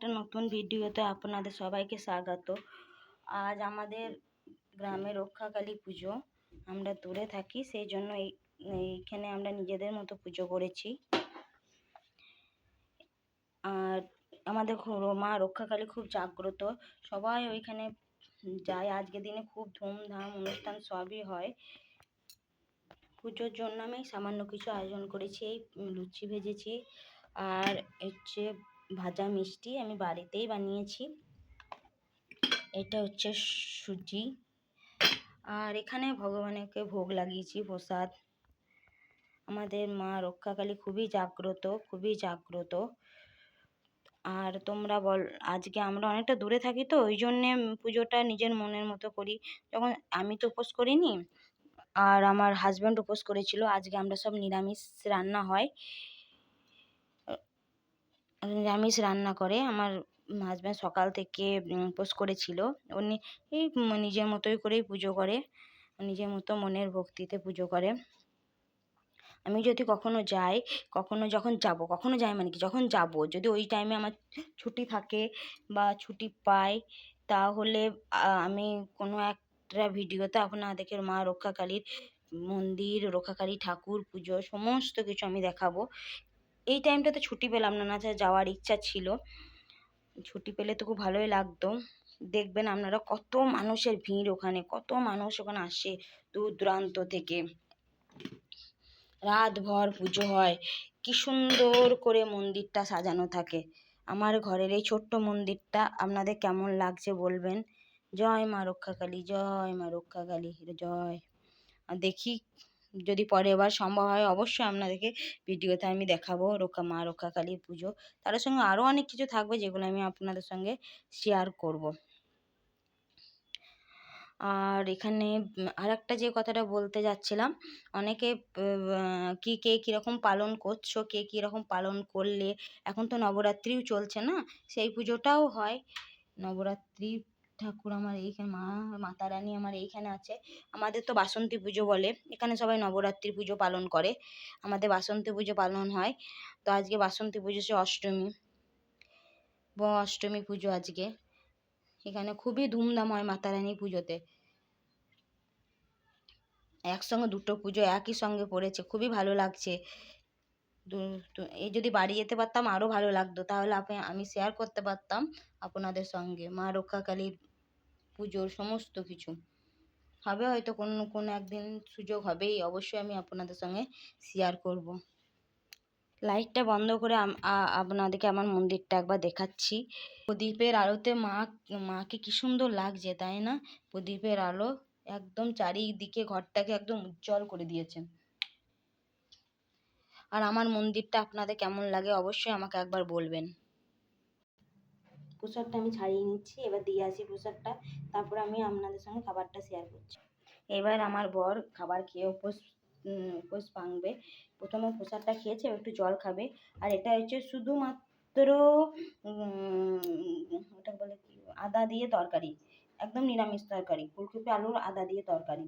একটা নতুন ভিডিওতে আপনাদের সবাইকে স্বাগত। আজ আমাদের গ্রামে রক্ষাকালী পুজো আমরা দূরে থাকি, সেই জন্য এই, এইখানে আমরা নিজেদের মতো পুজো করেছি। আর আমাদের মা রক্ষাকালী খুব জাগ্রত, সবাই ওইখানে যায়। আজকের দিনে খুব ধুমধাম অনুষ্ঠান সবই হয়। পুজোর জন্য আমি সামান্য কিছু আয়োজন করেছি, এই লুচি ভেজেছি। আর হচ্ছে ভাজা মিষ্টি আমি বাড়িতেই বানিয়েছি। এটা হচ্ছে সুজি। আর এখানে ভগবানকে ভোগ লাগিয়েছি প্রসাদ। আমাদের মা রক্ষাকালী খুবই জাগ্রত খুবই জাগ্রত। আর তোমরা বল, আজকে আমরা অনেকটা দূরে থাকি তো, ওই জন্যে পুজোটা নিজের মনের মতো করি। যখন আমি তো উপোস করিনি, আর আমার হাজব্যান্ড উপোস করেছিল, আজকে আমরা সব নিরামিষ রান্না হয়। নিরামিষ রান্না করে। আমার হাজব্যান্ড সকাল থেকে উপোস করেছিল। উনি এই নিজের মতোই করেই পুজো করে। নিজের মতো মনের ভক্তিতে পুজো করে। আমি যদি কখনো যাই, কখনো যখন যাব, কখনো যাই মানে কি? যখন যাব, যদি ওই টাইমে আমার ছুটি থাকে বা ছুটি পাই, তাহলে আমি কোনো একটা ভিডিওতে আপনাদেরকে মা রক্ষাকালীর মন্দির, রক্ষাকালী ঠাকুর, পুজো, সমস্ত কিছু আমি দেখাবো। এই টাইমটাতে ছুটি পেলাম না না যাওয়ার ইচ্ছা ছিল। ছুটি পেলে তো খুব ভালোই লাগতো। দেখবেন আপনারা কত মানুষের ভিড় ওখানে, কত মানুষ ওখানে আসে দূর দূরান্ত থেকে। রাতভর পুজো হয়, কি সুন্দর করে মন্দিরটা সাজানো থাকে। আমার ঘরের এই ছোট্ট মন্দিরটা আপনাদের কেমন লাগছে বলবেন? জয় মা রক্ষাকালী, জয় মা রক্ষাকালী, জয়। দেখি যদি পরের বার সম্ভব হয়, অবশ্যই আপনাদেরকে ভিডিওতে আমি দেখাবো রক্ষা মা রক্ষাকালীর পুজো। তার সঙ্গে আরও অনেক কিছু থাকবে যেগুলো আমি আপনাদের সঙ্গে শেয়ার করব। আর এখানে আর একটা যে কথাটা বলতে যাচ্ছিলাম, অনেকে কি কে কীরকম পালন করছ, কে কীরকম পালন করলে, এখন তো নবরাত্রিও চলছে না, সেই পুজোটাও হয়। নবরাত্রি ঠাকুর আমার এইখানে, মা, মাতা রানী আমার এইখানে আছে। আমাদের তো বাসন্তী পুজো বলে, এখানে সবাই নবরাত্রি পুজো পালন করে। আমাদের বাসন্তী পুজো পালন হয়। তো আজকে বাসন্তী পুজো সে অষ্টমী। ব, অষ্টমী পুজো আজকে। এখানে খুবই ধুমধাম হয় মাতা রানী পুজোতে। একসঙ্গে দুটো পুজো একই সঙ্গে পড়েছে, খুবই ভালো লাগছে। এই যদি বাড়ি যেতে পারতাম আরও ভালো লাগতো। তাহলে আমি শেয়ার করতে পারতাম আপনাদের সঙ্গে। মা রক্ষাকালীর পুজোর সমস্ত কিছু। হবে হয়তো কোনো কোনো একদিন সুযোগ হবেই, অবশ্যই আমি আপনাদের সঙ্গে শেয়ার করব। লাইটটা বন্ধ করে আপনাদেরকে আমার মন্দিরটা একবার দেখাচ্ছি। প্রদীপের আলোতে মা, মাকে কি সুন্দর লাগছে, তাই না? প্রদীপের আলো একদম চারিদিকে ঘরটাকে একদম উজ্জ্বল করে দিয়েছেন আর আমার মন্দিরটা আপনাদের কেমন লাগে অবশ্যই আমাকে একবার বলবেন। প্রসাদটা আমি ছাড়িয়ে নিচ্ছি, এবার দিয়ে আসি প্রসাদটা। তারপর আমি আপনাদের সঙ্গে খাবারটা শেয়ার করছি। এবার আমার বর খাবার খেয়ে উপোস উপোস ভাঙবে। প্রথমে প্রসাদটা খেয়েছে একটু জল খাবে। আর এটা হচ্ছে শুধুমাত্র ওটা বলে আদা দিয়ে তরকারি। একদম নিরামিষ তরকারি। ফুলকপি, আলুর আদা দিয়ে তরকারি।